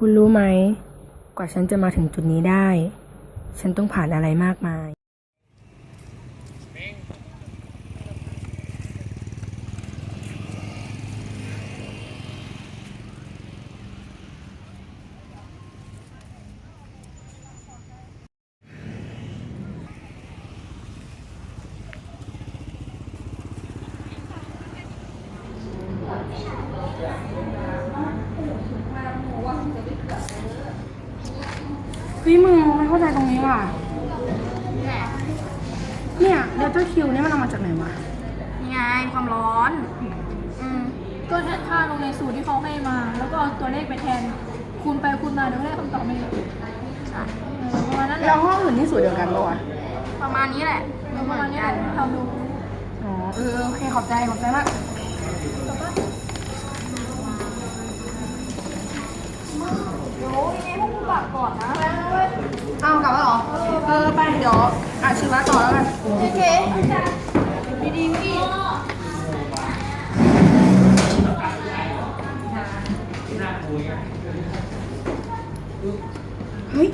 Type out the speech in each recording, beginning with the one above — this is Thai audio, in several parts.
คุณรู้ไหม กว่าฉันจะมาถึงจุดนี้ได้ ฉันต้องผ่านอะไรมากมาย เข้าใจตรงนี้ว่ะเนี่ยเดลต้าคิวนี่มันเอามาจากไหนวะนี่ไงความร้อน อืมก็แทนค่าลงในสูตรที่เขาให้มา แล้วก็เอาตัวเลขไปแทน คูณไปคูณมาเดี๋ยวก็ได้คำตอบมาเองใช่เออประมาณนั้นแหแล้ละวห้องอื่นที่สวยเดียวกันปะวะประมาณนี้แหละประมาณนี้แหละทำดูอ๋อเออโอเคขอบใจขอบใจมากโอ้ยไงพวกกูกลับก่อนนะ เอากลับแล้วเหรอ เออไปเดี๋ยวอ่านชีวะต่อแล้วกันโอเคดีๆพี่เฮ้ย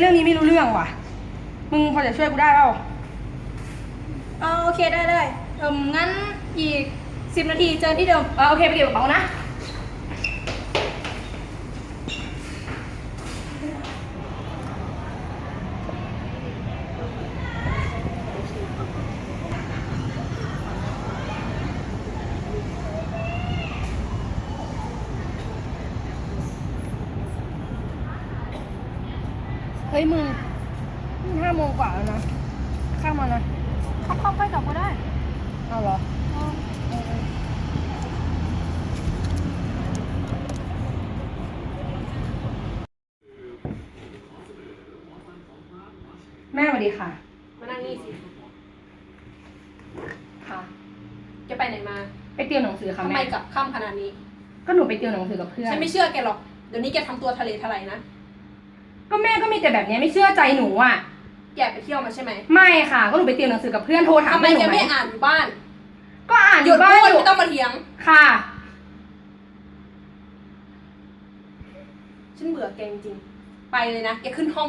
เรียนเรื่องนี้ไม่รู้เรื่องว่ะ มึงพอจะช่วยกูได้เปล่าเออโอเคได้ได้เอิมงั้นอีกสิบนาทีเจอที่เดิม เออโอเคไปเก็บกระเป๋านะ ฮ้ยมึงนี่ห้าโมงกว่าแล้วนะข้ามมานะเข้าเข้าไปกลับก็ได้เอาเหรอแม่สวัสดีค่ะ มานั่งนี่สิค่ะ จะไปไหนมาไปเตรียมหนังสือค่ะทำไมแม่กลับค่ำขนาดนี้ ก็หนูไปเตรียมหนังสือกับเพื่อน ฉันไม่เชื่อแกหรอก เดี๋ยวนี้แกทำตัวทะเลทลายนะ ก็แม่ก็มีแต่แบบเนี้ยไม่เชื่อใจหนูอะ แกไปเที่ยวมาใช่ไหมไม่ค่ะ ก็หนูไปเตรียมหนังสือกับเพื่อนโทรถามทำไมเพื่อนหแกนูไหมไม่อ่านอยู่บ้านก็อ่านอหยุดยู่บ้านพูดอยู่ไม่ต้องมาเถียง ค่ะ ฉันเบื่อแกจริงๆไปเลยนะ แกขึ้นห้อง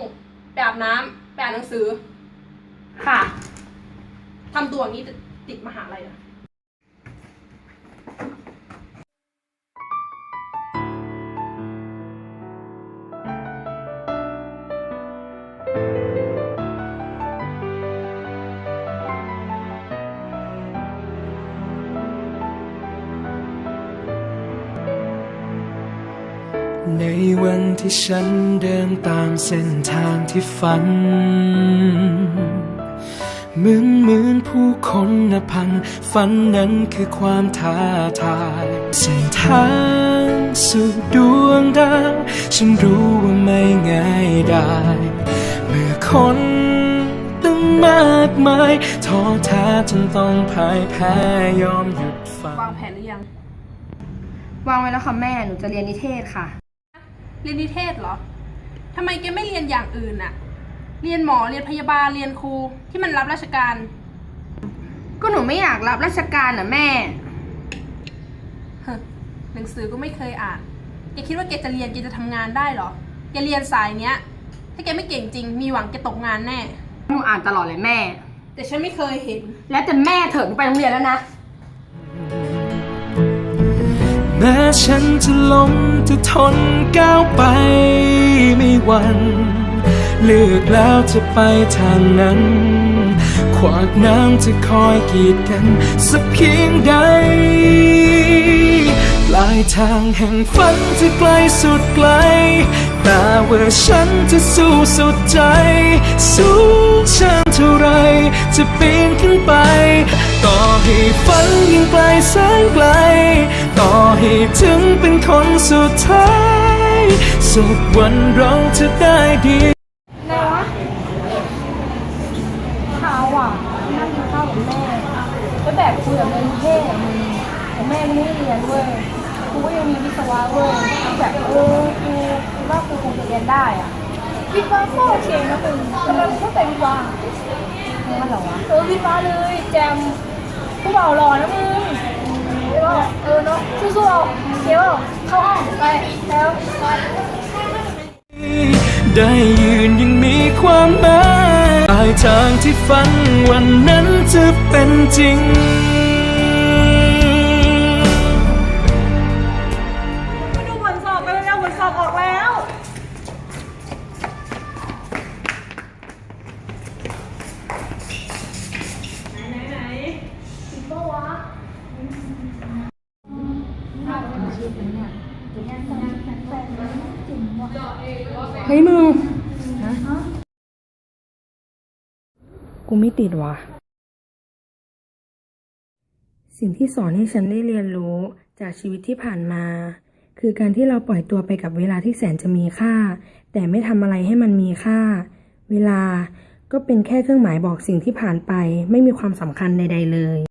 ไปอาบน้ำไปอ่านหนังสือค่ะ ทำตัวอย่างนี้ติดมหาลัยนะ ในวันที่ฉันเดินตามเส้นทางที่ฝัน เหมือนเหมือนผู้คนนับพัน ฝันนั้นคือความท้าทายเส้นทางสู่ดวงดาวฉันรู้ว่าไม่ง่ายได้ เมื่อคนตั้งมากมายท้อแท้จนต้องพ่ายแพ้ยอมหยุดฝัน วางแผนหรือยัง วางไว้แล้วค่ะแม่ หนูจะเรียนนิเทศค่ะ เรียนนิเทศเหรอทำไมแกไม่เรียนอย่างอื่นอะเรียนหมอเรียนพยาบาลเรียนครูที่มันรับราชการ ก็หนูไม่อยากรับราชการอะแม่เฮ้อหนังสือก็ไม่เคยอ่านแกคิดว่าแกจะเรียนแกจะทำงานได้เหรอแกเรียนสายเนี้ย ถ้าแกไม่เก่งจริง มีหวังแกตกงานแน่ หนูอ่านตลอดเลยแม่ แต่ฉันไม่เคยเห็น แล้วแต่แม่เถอะหนูไปโรงเรียนแล้วนะ ฉันจะล้มจะทนก้าวไปไม่หวันเลือกแล้วจะไปทางนั้น ขวากน้ำจะคอยกีดกัน สักเพียงใดปลายทางแห่งฝันจะไกลสุดไกล แต่ว่าฉันจะสู้สุดใจ สูงชันเท่าไร จะปีนขึ้นไป ต่อให้ฝันยังไกลแสนไกล ถึงเป็นคนสุดท้ายสักวันเราจะได้ดีไว่ะนั่งกินข้าวกับแม่แล้แบบคุยกับแม่เท่มึงแต่แม่ไม่ได้เรียนเว้ยกูยังมีวิศวะเวยแบบเออคิดว่ากูคงจะเรียนได้อะวิทย์วาก็โอเคนะมึงแต่เราเข้าใจวิทย์วามันเหรอวะเออวิทย์วาเลยแจมผู้บ่าวหล่อนะมึง เดี๋ยวเข้าห้องไปแล้วได้ยืนยังมีความหมายปลายทางที่ฝันวันนั้นจะเป็นจริง เฮ้ยมึงกูไม่ติดว่ะ สิ่งที่สอนให้ฉันได้เรียนรู้จากชีวิตที่ผ่านมา คือการที่เราปล่อยตัวไปกับเวลาที่แสนจะมีค่า แต่ไม่ทำอะไรให้มันมีค่า เวลาก็เป็นแค่เครื่องหมายบอกสิ่งที่ผ่านไป ไม่มีความสำคัญใด ๆ เลย